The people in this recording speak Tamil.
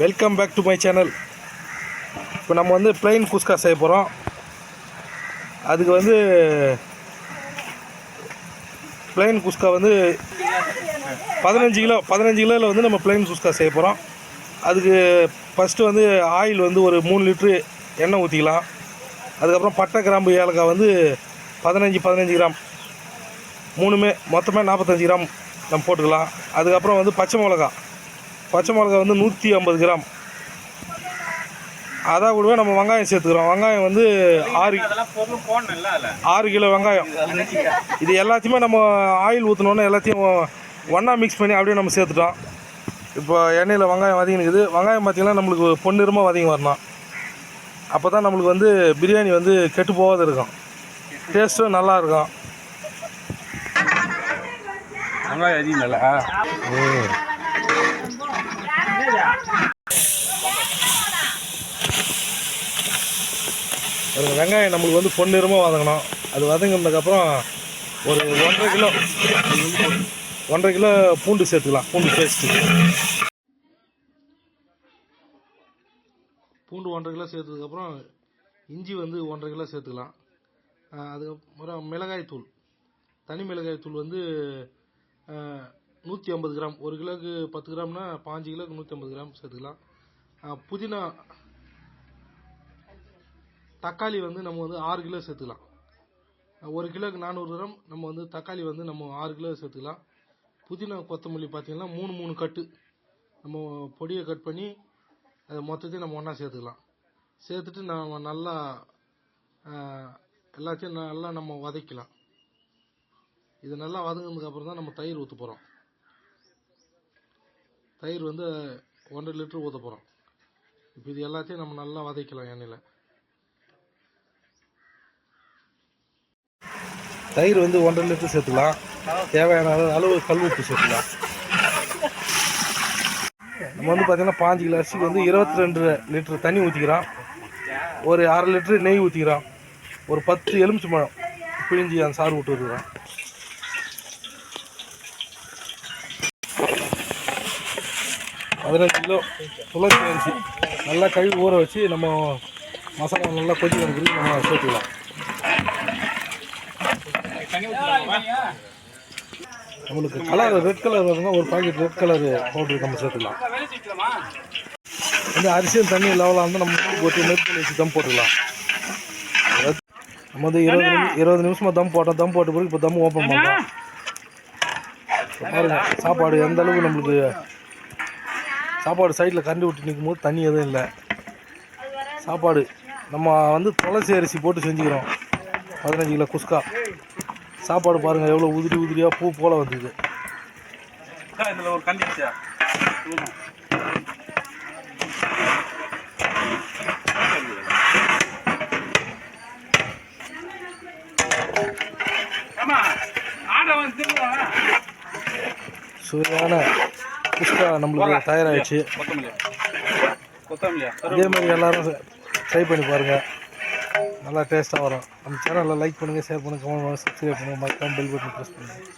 Welcome back to my channel இப்போ நம்ம வந்து ப்ளைன் குஸ்கா செய்ய போகிறோம் அதுக்கு வந்து ப்ளைன் குஸ்கா வந்து பதினஞ்சு கிலோ பதினஞ்சு கிலோவில் வந்து நம்ம ப்ளைன் குஸ்கா செய்ய போகிறோம் அதுக்கு ஃபஸ்ட்டு வந்து ஆயில் வந்து ஒரு மூணு லிட்ரு எண்ணெய் ஊற்றிக்கலாம் அதுக்கப்புறம் பட்டை கிராம்பு ஏலக்காய் வந்து பதினஞ்சு பதினஞ்சு கிராம். மூணுமே மொத்தமே நாற்பத்தஞ்சு கிராம் நம்ம போட்டுக்கலாம். அதுக்கப்புறம் வந்து பச்சை மிளகா பச்சை மிளகா வந்து நூற்றி ஐம்பது கிராம். அதான் கூடவே நம்ம வெங்காயம் சேர்த்துக்கிறோம். வெங்காயம் வந்து ஆறு ஆறு கிலோ வெங்காயம். இது எல்லாத்தையுமே நம்ம ஆயில் ஊற்றினோன்னே எல்லாத்தையும் ஒன்றா மிக்ஸ் பண்ணி அப்படியே நம்ம சேர்த்துட்டோம். இப்போ எண்ணெயில் வெங்காயம் வதங்கினுக்குது. வெங்காயம் பார்த்திங்கன்னா நம்மளுக்கு பொன்னிறமாக வதங்கி வரணும். அப்போ தான் நம்மளுக்கு வந்து பிரியாணி வந்து கெட்டு போகாத இருக்கும். டேஸ்ட்டும் நல்லா இருக்கும். வெங்காயம் அதிகம்ல ஒரு வெங்காயம் நம்மளுக்கு வந்து பொன்னிறமாக வதங்கணும். அது வதங்கினதுக்கப்புறம் ஒரு ஒன்றரை கிலோ ஒன்றரை கிலோ பூண்டு சேர்த்துக்கலாம். பூண்டு பேஸ்ட்டு பூண்டு ஒன்றரை கிலோ சேர்த்ததுக்கப்புறம் இஞ்சி வந்து ஒன்றரை கிலோ சேர்த்துக்கலாம். அதுக்கப்புறம் மிளகாய் தூள் தனி மிளகாய் தூள் வந்து நூற்றி ஐம்பது கிராம். ஒரு கிலோக்கு பத்து கிராம்னா பாஞ்சு கிலோக்கு நூற்றி ஐம்பது கிராம் சேர்த்துக்கலாம். புதினா தக்காளி வந்து நம்ம வந்து ஆறு கிலோ சேர்த்துக்கலாம். ஒரு கிலோக்கு நானூறு கிராம் நம்ம வந்து தக்காளி வந்து நம்ம ஆறு கிலோ சேர்த்துக்கலாம். புதினா கொத்தமல்லி பார்த்தீங்கன்னா மூணு மூணு கட்டு. நம்ம பொடியை கட் பண்ணி அதை மொத்தத்தையும் நம்ம ஒன்றா சேர்த்துக்கலாம். சேர்த்துட்டு நம்ம நல்லா எல்லாத்தையும் நல்லா நம்ம வதக்கலாம் இது நல்லா வதங்கினதுக்கப்புறம் தான் நம்ம தயிர் ஊற்ற போகிறோம் தயிர் வந்து ஒன்றரை லிட்டர் ஊற்ற போகிறோம் இப்போ இது எல்லாத்தையும் நம்ம நல்லா வதக்கலாம் எண்ணெயில். தயிர் வந்து ஒன்றரை லிட்டர் சேர்த்துக்கலாம். தேவையான அளவு- அளவு கல் உப்பு சேர்த்துக்கலாம். நம்ம வந்து பார்த்தீங்கன்னா பாஞ்சு கிலோ அரிசிக்கு வந்து இருபத்தி ரெண்டு லிட்டர் தண்ணி ஊற்றிக்கிறோம் ஒரு அரை லிட்டரு நெய் ஊற்றிக்கிறோம் ஒரு பத்து எலுமிச்சை பழம் பிழிஞ்சி அந்த சாறு விட்டு வருவோம் பதினஞ்சு கிலோ துளசி அரிசி நல்லா கழுவி ஊற வச்சு நம்ம மசாலா நல்லா கொதி வந்துருக்கு நம்ம சேர்த்துக்கலாம். நம்மளுக்கு கலர் ரெட் கலர் வரணும் ஒரு பாக்கெட் ரெட் கலர் பவுடர் நம்ம சேர்த்துக்கலாம். வந்து அரிசியும் தண்ணி லெவலாக வந்து நம்ம போட்டு வச்சு தம் போட்டுக்கலாம். நம்ம வந்து இருபது நிமி இருபது நிமிஷமாக தம் போட்டோம். தம் போட்ட பிறகு இப்போ தம் ஓப்பன் பண்ணுறோம் பாருங்க சாப்பாடு எந்த அளவுக்கு நம்மளுக்கு சாப்பாடு சைடில் கரண்டி விட்டு நிற்கும் போது தண்ணி எதுவும் இல்லை. சாப்பாடு நம்ம வந்து துளசி அரிசி போட்டு செஞ்சுக்கிறோம். பதினஞ்சு கிலோ குஸ்கா. சாப்பாடு பாருங்கள் எவ்வளோ உதிரி உதிரியாக பூ போல வந்தது. இதில் ஒரு கண்டிச்சா சுவையான குஸ்கா நம்மளுக்கு தயாராகிடுச்சு இதே மாதிரி எல்லாரும் ட்ரை பண்ணி பாருங்கள் நல்லா டேஸ்ட்டாக வரும். நம்ம சேனலில் லைக் பண்ணுங்கள் ஷேர் பண்ணுங்கள் கமெண்ட் பண்ணுங்கள் சப்ஸ்கிரைப் பண்ணுங்கள் மறக்காம பெல் பட்டன் ப்ரெஸ் பண்ணுங்கள்